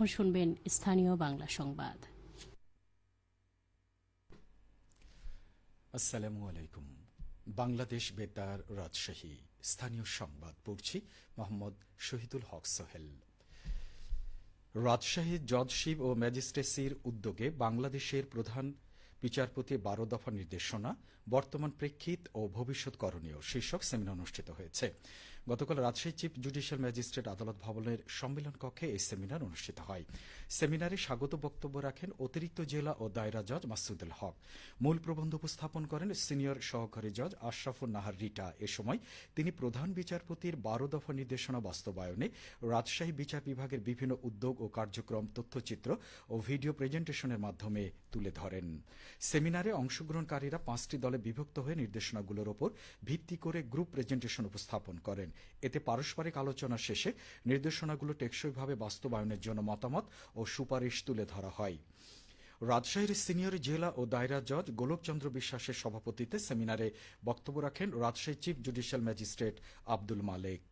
এখন শুনবেন স্থানীয় বাংলা সংবাদ। আসসালামু আলাইকুম। বাংলাদেশ বেতার রাজশাহী, স্থানীয় সংবাদ পড়ছি মোহাম্মদ শহীদুল হক সোহেল। রাজশাহী জজশিব ও ম্যাজিস্ট্রেসির উদ্যোগে বাংলাদেশের প্রধান বিচারপতি বারো দফা নির্দেশনা, বর্তমান প্রেক্ষিত ও ভবিষ্যৎ করণীয় শীর্ষক সেমিনার অনুষ্ঠিত হয়েছে। গতকাল রাজশাহী চিফ জুডিশিয়াল ম্যাজিস্ট্রেট আদালত ভবনের সম্মেলন কক্ষে এই সেমিনার অনুষ্ঠিত হয়। সেমিনারে স্বাগত বক্তব্য রাখেন অতিরিক্ত জেলা ও দায়রা জজ মাসুদুল হক। মূল প্রবন্ধ উপস্থাপন করেন সিনিয়র সহকারী জজ আশরাফুল নাহার রিটা। এ সময় তিনি প্রধান বিচারপতির বারো দফা নির্দেশনা বাস্তবায়নে রাজশাহী বিচার বিভাগের বিভিন্ন উদ্যোগ ও কার্যক্রম তথ্যচিত্র ও ভিডিও প্রেজেন্টেশনের মাধ্যমে তুলে ধরেন। সেমিনারে অংশগ্রহণকারীরা পাঁচটি দলে বিভক্ত হয়ে নির্দেশনাগুলোর ওপর ভিত্তি করে গ্রুপ প্রেজেন্টেশন উপস্থাপন করেন। এতে পারস্পরিক আলোচনা শেষে নির্দেশনাগুলো টেকসইভাবে বাস্তবায়নের জন্য মতামত ও সুপারিশ তুলে ধরা হয়। রাজশাহীর সিনিয়র জেলা ও দায়রা জজ গোলকচন্দ্র বিশ্বাসের সভাপতিত্বে সেমিনারে বক্তব্য রাখেন Rajshahi chief judicial magistrate Abdul Malek.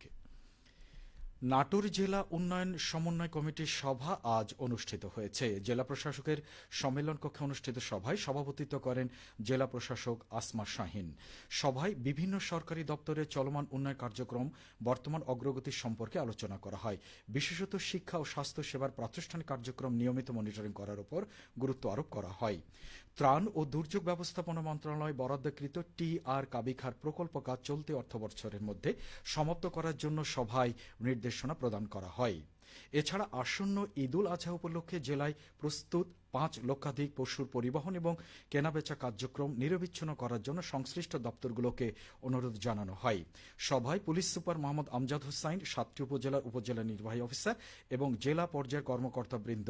Natore জেলা উন্নয়ন সমন্বয় কমিটির সভা আজ অনুষ্ঠিত হয়েছে। জেলা প্রশাসকের সম্মেলন কক্ষে অনুষ্ঠিত সভায় সভাপতিত্ব করেন জেলা প্রশাসক আসমা শাহিন। সভায় বিভিন্ন সরকারি দপ্তরের চলমান উন্নয়ন কার্যক্রম বর্তমান অগ্রগতি সম্পর্কে আলোচনা করা হয়। বিশেষত শিক্ষা ও স্বাস্থ্য সেবার প্রাতিষ্ঠানিক কার্যক্রম নিয়মিত মনিটরিং করার উপর গুরুত্ব আরোপ করা হয়। ত্রাণ ও দুর্যোগ ব্যবস্থাপনা মন্ত্রণালয় বরাদ্দকৃত টি আর কাবিখার প্রকল্প কাজ চলতি অর্থ বছরের মধ্যে সমাপ্ত করার জন্য সভায় নির্দেশনা প্রদান করা হয়। এছাড়া আসন্ন ঈদুল আজহা উপলক্ষে জেলায় প্রস্তুত পাঁচ লক্ষাধিক পশুর পরিবহন এবং কেনাবেচা কার্যক্রম নিরবিচ্ছিন্ন করার জন্য সংশ্লিষ্ট দপ্তরগুলোকে অনুরোধ জানানো হয়। সভায় পুলিশ সুপার মোহাম্মদ আমজাদ হুসাইন, সাতটি উপজেলার উপজেলা নির্বাহী অফিসার এবং জেলা পর্যায়ের কর্মকর্তাবৃন্দ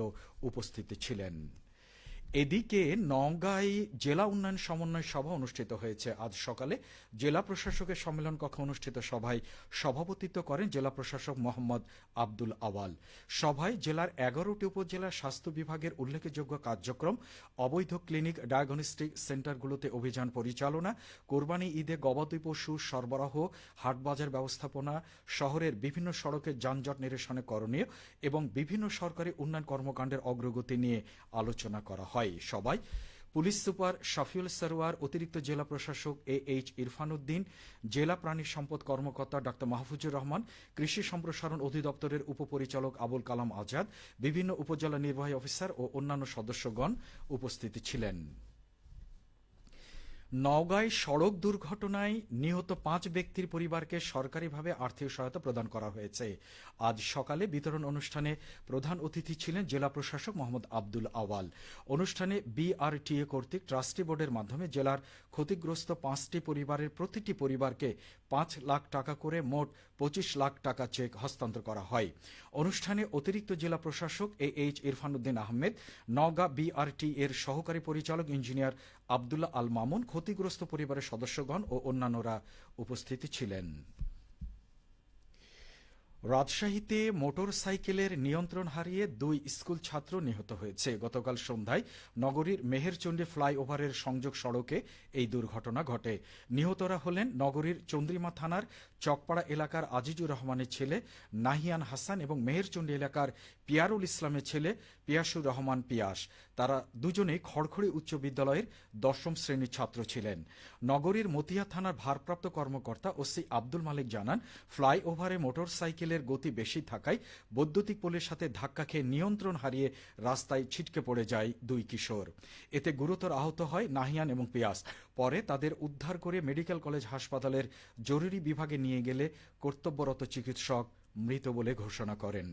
উপস্থিত ছিলেন। এদিকে নওগাঁয় জেলা উন্নয়ন সমন্বয় সভা অনুষ্ঠিত হয়েছে। আজ সকালে জেলা প্রশাসকের সম্মেলন কক্ষে অনুষ্ঠিত সভায় সভাপতিত্ব করেন জেলা প্রশাসক মোহাম্মদ আব্দুল আওয়াল। সভায় জেলার এগারোটি উপজেলার স্বাস্থ্য বিভাগের উল্লেখযোগ্য কার্যক্রম, অবৈধ ক্লিনিক ডায়াগনস্টিক সেন্টারগুলোতে অভিযান পরিচালনা, কোরবানি ঈদে গবাদি পশু সরবরাহ, হাটবাজার ব্যবস্থাপনা, শহরের বিভিন্ন সড়কের যানজট নিরসনে করণীয় এবং বিভিন্ন সরকারি উন্নয়ন কর্মকাণ্ডের অগ্রগতি নিয়ে আলোচনা করা হয়। হয় সবাই। পুলিশ সুপার শাফিউল সরোয়ার, অতিরিক্ত জেলা প্রশাসক এ এইচ ইরফান উদ্দিন জেলা প্রাণী সম্পদ কর্মকর্তা ডা মাহফুজুর রহমান, কৃষি সম্প্রসারণ অধিদপ্তরের উপপরিচালক আবুল কালাম আজাদ, বিভিন্ন উপজেলা নির্বাহী অফিসার ও অন্যান্য সদস্যগণ উপস্থিত ছিলেন। নওগাঁয় সড়ক দুর্ঘটনায় নিহত পাঁচ ব্যক্তির পরিবারকে সরকারিভাবে আর্থিক সহায়তা প্রদান করা হয়েছে। আজ সকালে বিতরণ অনুষ্ঠানে প্রধান অতিথি ছিলেন জেলা প্রশাসক মোহাম্মদ আব্দুল আওয়াল। অনুষ্ঠানে বিআরটিএ কর্তৃক ট্রাস্টি বোর্ডের মাধ্যমে জেলার ক্ষতিগ্রস্ত পাঁচটি পরিবারের প্রতিটি পরিবারকে পাঁচ লাখ টাকা করে মোট পঁচিশ লাখ টাকা চেক হস্তান্তর করা হয়। অনুষ্ঠানে অতিরিক্ত জেলা প্রশাসক A H Irfanuddin Ahmed, Naogaon BRT এর সহকারী পরিচালক ইঞ্জিনিয়ার আবদুল্লাহ আল মামুন, ক্ষতিগ্রস্ত পরিবারের সদস্যগণ ও অন্যান্যরা উপস্থিত ছিলেন। রাজশাহীতে মোটর সাইকেলের নিয়ন্ত্রণ হারিয়ে দুই স্কুল ছাত্র নিহত হয়েছে। গতকাল সন্ধ্যায় নগরীর মেহেরচণ্ডী ফ্লাইওভারের সংযোগ সড়কে এই দুর্ঘটনা ঘটে। নিহতরা হলেন নগরীর চন্দ্রিমা থানার চকপাড়া এলাকার আজিজুর রহমানের ছেলে নাহিয়ান হাসান এবং মেহেরচণ্ডী এলাকার পিয়ারুল ইসলামের ছেলে পিয়াসুর রহমান পিয়াস। তারা দুজনেই খড়খড়ি উচ্চ বিদ্যালয়ের দশম শ্রেণির ছাত্র ছিলেন। নগরীর মতিয়া থানার ভারপ্রাপ্ত কর্মকর্তা ওসি আব্দুল মালিক জানান, ফ্লাইওভারে মোটর সাইকেলের গতি বেশি থাকায় বৈদ্যুতিক পোলের সাথে ধাক্কা খেয়ে নিয়ন্ত্রণ হারিয়ে রাস্তায় ছিটকে পড়ে যায় দুই কিশোর। এতে গুরুতর আহত হয় নাহিয়ান এবং পিয়াস। পরে তাদের উদ্ধার করে মেডিকেল কলেজ হাসপাতালের জরুরি বিভাগে নিয়ে গেলে কর্তব্যরত চিকিৎসক মৃত বলে ঘোষণা করেন।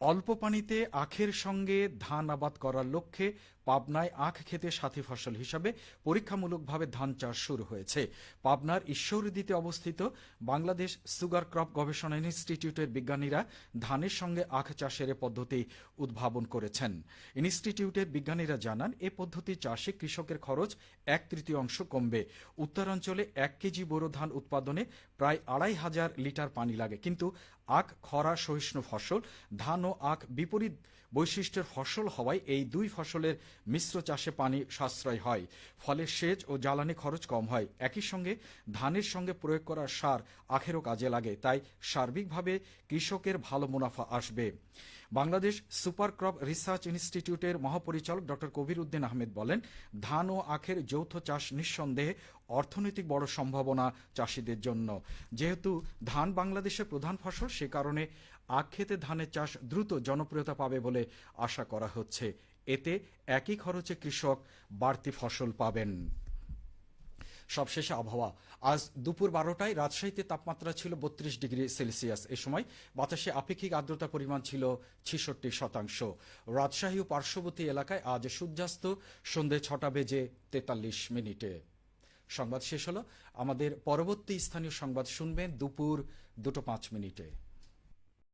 অল্প পানিতে আখের সঙ্গে ধান আবাদ করার লক্ষ্যে পাবনায় আখ খেতে সাথী ফসল হিসাবে পরীক্ষামূলকভাবে ধান চাষ শুরু হয়েছে। পাবনার ঈশ্বরদীতে অবস্থিত বাংলাদেশ সুগার ক্রপ গবেষণা ইনস্টিটিউটের বিজ্ঞানীরা ধানের সঙ্গে আখ চাষের পদ্ধতি উদ্ভাবন করেছেন। ইনস্টিটিউটের বিজ্ঞানীরা জানান, এ পদ্ধতি চাষে কৃষকের খরচ এক তৃতীয়াংশ কমবে। উত্তরাঞ্চলে এক কেজি বোরো ধান উৎপাদনে প্রায় আড়াই হাজার লিটার পানি লাগে। কিন্তু আখ খরা সহিষ্ণু ফসল ধান ও আখ বিপরীত বৈশিষ্ট্যের ফসল হওয়ায় এই দুই ফসলের মিশ্র চাষে পানি সাশ্রয় হয়। ফলে সেচ ও জ্বালানি খরচ কম হয়। একই সঙ্গে ধানের সঙ্গে প্রয়োগ করা সার আখেরও কাজে লাগে। তাই সার্বিকভাবে কৃষকের ভালো মুনাফা আসবে। বাংলাদেশ সুপার ক্রপ রিসার্চ ইনস্টিটিউটের মহাপরিচালক ডক্টর কবির উদ্দিন আহমেদ বলেন, ধান ও আখের যৌথ চাষ নিঃসন্দেহে অর্থনৈতিক বড় সম্ভাবনা চাষিদের জন্য। যেহেতু ধান বাংলাদেশের প্রধান ফসল, সে কারণে আখ খেতে ধানের চাষ দ্রুত জনপ্রিয়তা পাবে বলে আশা করা হচ্ছে। এতে একই খরচে কৃষক বাড়তি ফসল পাবেন। সবশেষে আবহাওয়া। আজ দুপুর বারোটায় রাজশাহীতে তাপমাত্রা ছিল বত্রিশ ডিগ্রি সেলসিয়াস। এ সময় বাতাসে আপেক্ষিক আর্দ্রতার পরিমাণ ছিল ছিষট্টি শতাংশ। রাজশাহী ও পার্শ্ববর্তী এলাকায় আজ সূর্যাস্ত সন্ধে ছটা বেজে তেতাল্লিশ মিনিটে। সংবাদ শেষ হলো। আমাদের পরবর্তী স্থানীয় সংবাদ শুনবেন দুপুর দুটো পাঁচ মিনিটে।